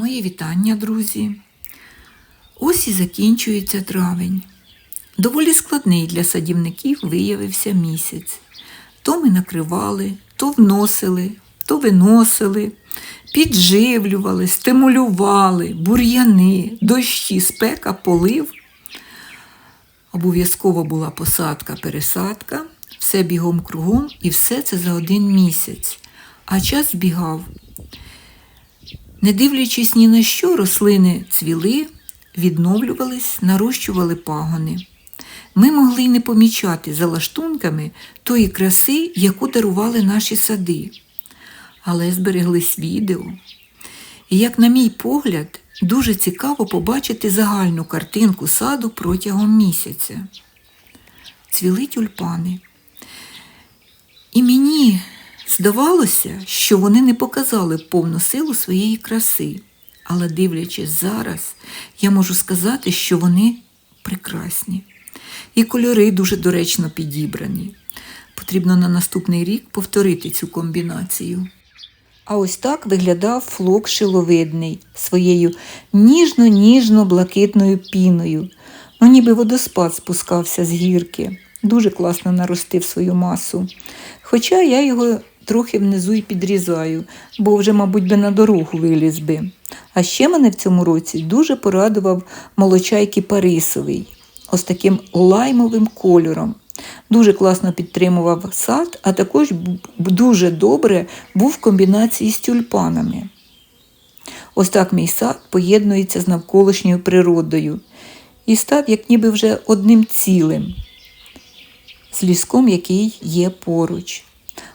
Мої вітання, друзі. Ось і закінчується травень. Доволі складний для садівників виявився місяць. То ми накривали, то вносили, то виносили, підживлювали, стимулювали, бур'яни, дощі, спека, полив. Обов'язково була посадка, пересадка, все бігом кругом і все це за один місяць. А час збігав. Не дивлячись ні на що, рослини цвіли, відновлювались, нарощували пагони. Ми могли й не помічати за лаштунками тої краси, яку дарували наші сади. Але збереглись відео. І, як на мій погляд, дуже цікаво побачити загальну картинку саду протягом місяця. Цвіли тюльпани. І мені здавалося, що вони не показали повну силу своєї краси. Але дивлячись зараз, я можу сказати, що вони прекрасні. І кольори дуже доречно підібрані. Потрібно на наступний рік повторити цю комбінацію. А ось так виглядав флок шиловидний своєю ніжно-ніжно-блакитною піною. Ну, ніби водоспад спускався з гірки. Дуже класно наростив свою масу. Хоча я його трохи внизу й підрізаю, бо вже, мабуть, би на дорогу виліз би. А ще мене в цьому році дуже порадував молочайки Парисовий, ось таким лаймовим кольором. Дуже класно підтримував сад, а також дуже добре був в комбінації з тюльпанами. Ось так мій сад поєднується з навколишньою природою і став як ніби вже одним цілим з ліском, який є поруч.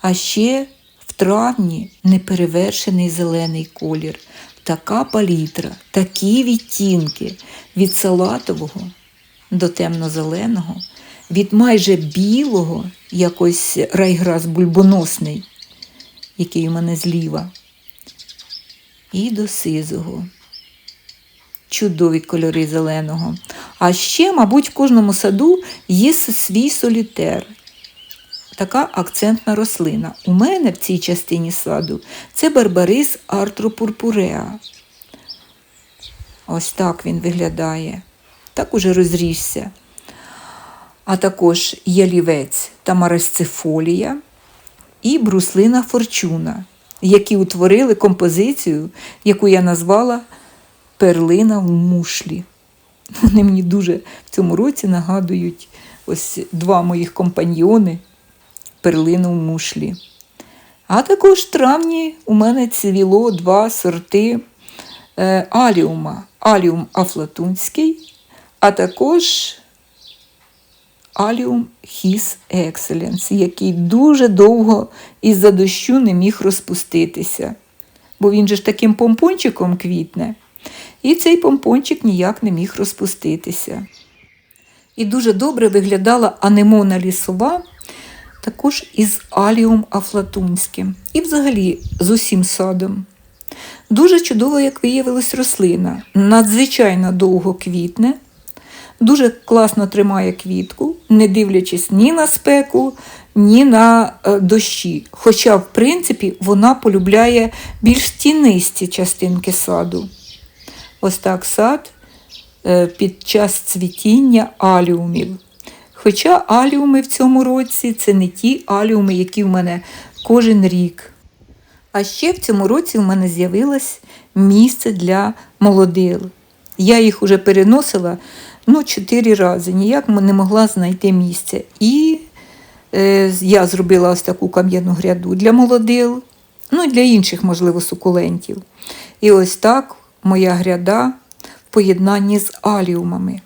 А ще в травні неперевершений зелений колір, така палітра, такі відтінки від салатового до темно-зеленого, від майже білого, якось райграс бульбоносний, який у мене зліва, і до сизого. Чудові кольори зеленого. А ще, мабуть, в кожному саду є свій солітер. Така акцентна рослина. У мене в цій частині саду це барбарис артропурпуреа. Ось так він виглядає. Так уже розрісся. А також ялівець тамарисцифолія і бруслина форчуна, які утворили композицію, яку я назвала перлина в мушлі. Вони мені дуже в цьому році нагадують ось два моїх компаньйони перлину в мушлі. А також в травні у мене цвіло два сорти е, аліума. Аліум афлатунський, а також аліум His Excellence, який дуже довго із-за дощу не міг розпуститися. Бо він же ж таким помпончиком квітне. І цей помпончик ніяк не міг розпуститися. І дуже добре виглядала анемона лісова, також із аліум афлатунським. І взагалі з усім садом. Дуже чудово, як виявилась рослина. Надзвичайно довго квітне, дуже класно тримає квітку, не дивлячись ні на спеку, ні на е, дощі. Хоча, в принципі, вона полюбляє більш тінисті частинки саду. Ось так сад е, під час цвітіння аліумів. Хоча аліуми в цьому році це не ті аліуми, які в мене кожен рік. А ще в цьому році в мене з'явилось місце для молодил. Я їх уже переносила ну, чотири рази, ніяк не могла знайти місце. І е, я зробила ось таку кам'яну гряду для молодил, ну і для інших, можливо, сукулентів. І ось так моя гряда в поєднанні з аліумами.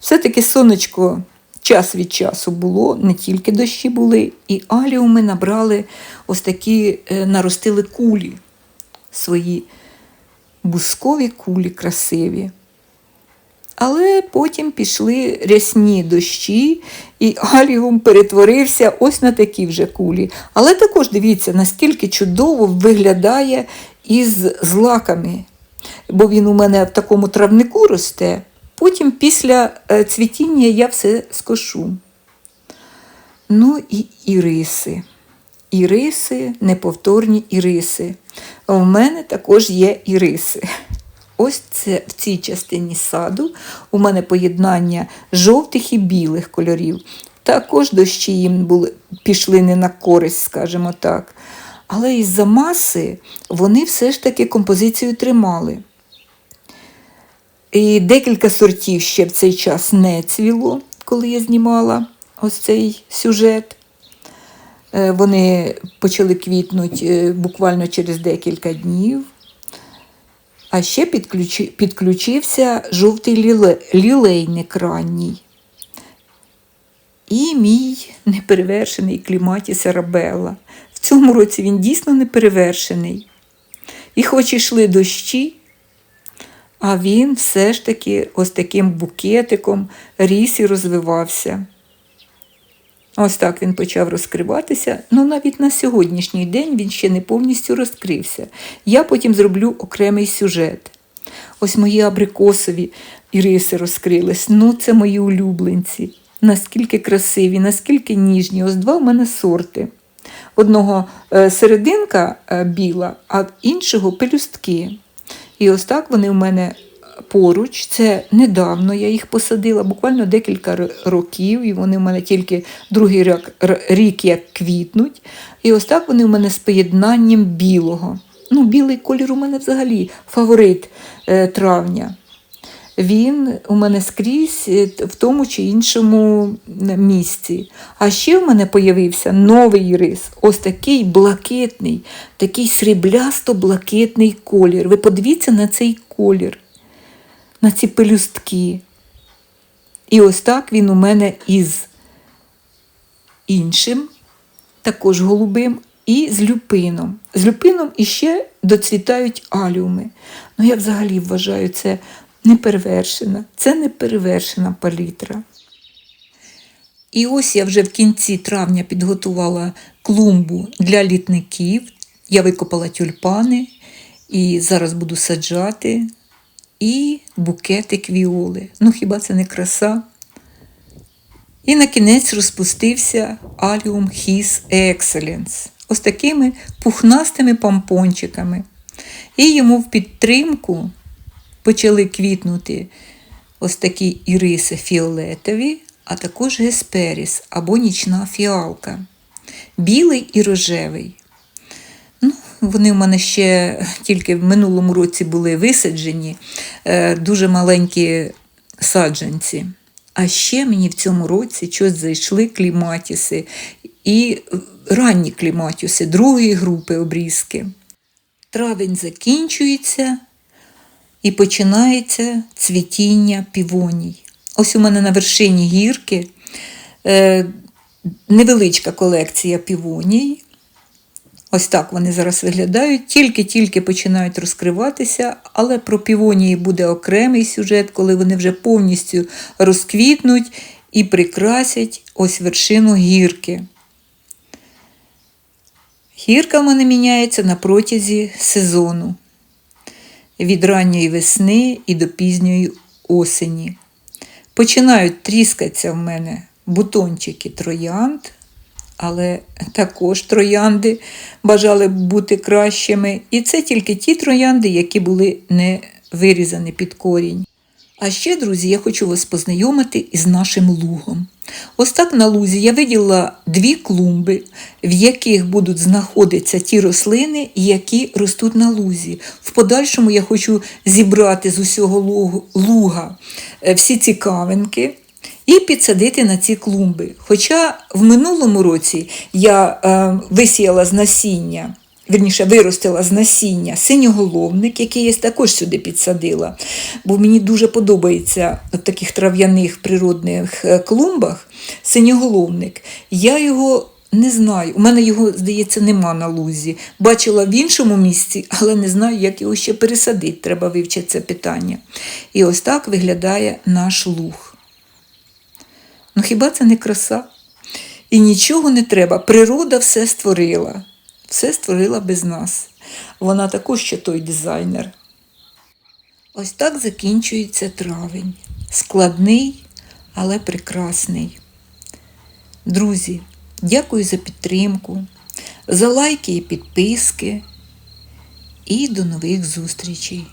Все-таки сонечко час від часу було, не тільки дощі були, і аліуми набрали ось такі, е, наростили кулі, свої бускові кулі красиві. Але потім пішли рясні дощі, і аліум перетворився ось на такі вже кулі. Але також дивіться, наскільки чудово виглядає із злаками. Бо він у мене в такому травнику росте. Потім після е, цвітіння я все скошу. Ну і іриси. іриси, неповторні іриси. У мене також є іриси. Ось це в цій частині саду у мене поєднання жовтих і білих кольорів. Також дощі їм були, пішли не на користь, скажімо так. Але із-за маси вони все ж таки композицію тримали. І декілька сортів ще в цей час не цвіло, коли я знімала ось цей сюжет. Е, Вони почали квітнути буквально через декілька днів. А ще підключився жовтий ліле, лілейник ранній. І мій неперевершений кліматіс Арабелла. В цьому році він дійсно неперевершений. І хоч ішли дощі, а він все ж таки ось таким букетиком ріс і розвивався. Ось так він почав розкриватися. Ну, навіть на сьогоднішній день він ще не повністю розкрився. Я потім зроблю окремий сюжет. Ось мої абрикосові іриси розкрились. Ну, це мої улюбленці. Наскільки красиві, наскільки ніжні. Ось два в мене сорти. Одного е, серединка е, біла, а іншого пелюстки. І ось так вони в мене поруч. Це недавно я їх посадила, буквально декілька років, і вони в мене тільки другий рік, рік як квітнуть. І ось так вони в мене з поєднанням білого. Ну, білий колір у мене взагалі фаворит е, травня. Він у мене скрізь е, в тому чи іншому місці. А ще в мене появився новий рис, ось такий блакитний, такий сріблясто-блакитний колір. Ви подивіться на цей колір, на ці пелюстки. І ось так він у мене із іншим, також голубим, і з люпином. З люпином іще доцвітають аліуми. Ну, я взагалі вважаю, це неперевершена, це неперевершена палітра. І ось я вже в кінці травня підготувала клумбу для літників. Я викопала тюльпани і зараз буду саджати. І букетик віоли. Ну хіба це не краса? І на кінець розпустився Allium His Excellence. Ось такими пухнастими помпончиками. І йому в підтримку почали квітнути ось такі іриси фіолетові, а також гесперіс або нічна фіалка. Білий і рожевий. Ну, вони в мене ще тільки в минулому році були висаджені, е, дуже маленькі саджанці. А ще мені в цьому році щось зайшли кліматіси і ранні кліматіси другої групи обрізки. Травень закінчується і починається цвітіння півоній. Ось у мене на вершині гірки е, невеличка колекція півоній. Ось так вони зараз виглядають, тільки-тільки починають розкриватися, але про півонії буде окремий сюжет, коли вони вже повністю розквітнуть і прикрасять ось вершину гірки. Гірка в мене міняється на протязі сезону від ранньої весни і до пізньої осені. Починають тріскатися в мене бутончики троянд, але також троянди бажали б бути кращими. І це тільки ті троянди, які були не вирізані під корінь. А ще, друзі, я хочу вас познайомити із нашим лугом. Ось так на лузі я виділила дві клумби, в яких будуть знаходитися ті рослини, які ростуть на лузі. В подальшому я хочу зібрати з усього луга е, всі цікавинки і підсадити на ці клумби. Хоча в минулому році я е, висіяла з насіння. Вірніше, виростила з насіння синьоголовник, який я також сюди підсадила. Бо мені дуже подобається в таких трав'яних природних е, клумбах синьоголовник. Я його не знаю. У мене його, здається, нема на лузі. Бачила в іншому місці, але не знаю, як його ще пересадити. Треба вивчити це питання. І ось так виглядає наш луг. Ну хіба це не краса? І нічого не треба. Природа все створила. Все створила без нас. Вона також ще той дизайнер. Ось так закінчується травень. Складний, але прекрасний. Друзі, дякую за підтримку, за лайки і підписки. І до нових зустрічей!